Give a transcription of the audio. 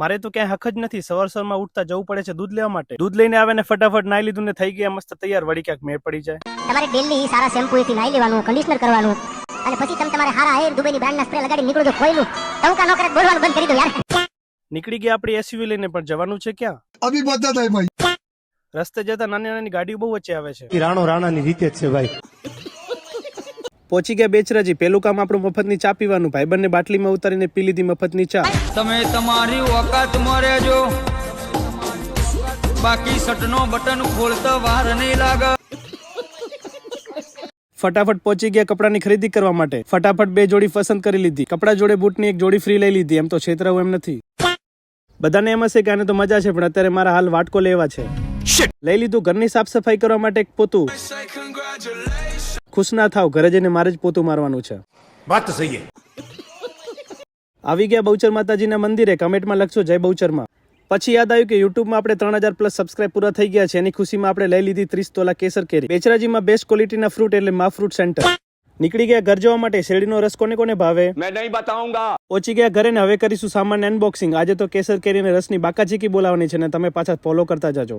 મારે તો ક્યાંય હક જ નથી. સવાર સવારમાં ઉઠતા જવું પડે છે દૂધ લેવા માટે. દૂધ લઈને આવે ને ફટાફટ નાઈ લીધું ને થઈ ગયા મસ્ત તૈયાર. વળી ક્યાંક મેળ પડી જાય. તમારે ડેલી સારા શેમ્પુ થી નાઈ લેવાનું કન્ડિશનર કરવાનું. અને પછી તમે તમારા હારા એર દુબઈની બ્રાન્ડના સ્પ્રે લગાડી નીકળો તો કોઈનું ટંકા નો બોલવાનું બંધ કરી દો યાર. નીકળી ગયા આપણી એસયુવી લઈને પણ જવાનું છે ક્યાં? અભી બધા થાય ભાઈ. રસ્તે જતા નાની નાની ગાડીઓ બહુ વચ્ચે આવે છે. રાણો રાણાની રીતે જ છે ભાઈ. પહોંચી ગયા બેચરાજી. પેલું કામ આપણું મફતની ચા પીવાનું. ભાઈબંધને બાટલીમાં ઉતારીને પી લીધી મફતની ચા. તમે તમારી ઓકાતમાં જો બાકી સટનો બટન ખોલતા વાર નહીં લાગે. ફટાફટ પહોંચી ગયા કપડાની ખરીદી કરવા માટે. ફટાફટ બે જોડી પસંદ કરી લીધી. કપડા જોડે બૂટની એક જોડી ફ્રી લઈ લીધી. એમ તો છેતરાવું એમ નથી. બધાને એમ હશે કે આને તો મજા છે પણ અત્યારે મારા હાલ વાટકો લેવા છે. લઈ લીધું ઘરની સાફ સફાઈ કરવા માટે એક પોતું. ખુશ ના થાવ ઘરે જઈને મારે જ પોતું મારવાનું છે. વાત સહી આવી ગયા બહુચર માતાજીના મંદિરે કમેન્ટમાં લખશો જય બહુચરમાં. પછી યાદ આવ્યું કે યુટ્યુબમાં આપણે ત્રણ હજાર પ્લસ સબસ્ક્રાઇબ પૂરા થઈ ગયા છે એની ખુશીમાં આપણે લઈ લીધી ત્રીસ તોલા કેસર કેરી. બેચરાજીમાં બેસ્ટ ક્વોલિટીના ફ્રૂટ એટલે મા ફ્રૂટ સેન્ટર નીકળી ગયા ઘર જવા માટે શેરડીનો રસ કોને કોને ભાવે? મેં નહીં બતાવુંગા. પહોંચી ગયા ઘરે ને હવે કરીશું સામાન્ય અનબોક્સિંગ આજે તો કેસર કેરી કેરીને રસની બાકાજીકી બોલાવાની છે ને તમે પાછા ફોલો કરતા જાજો.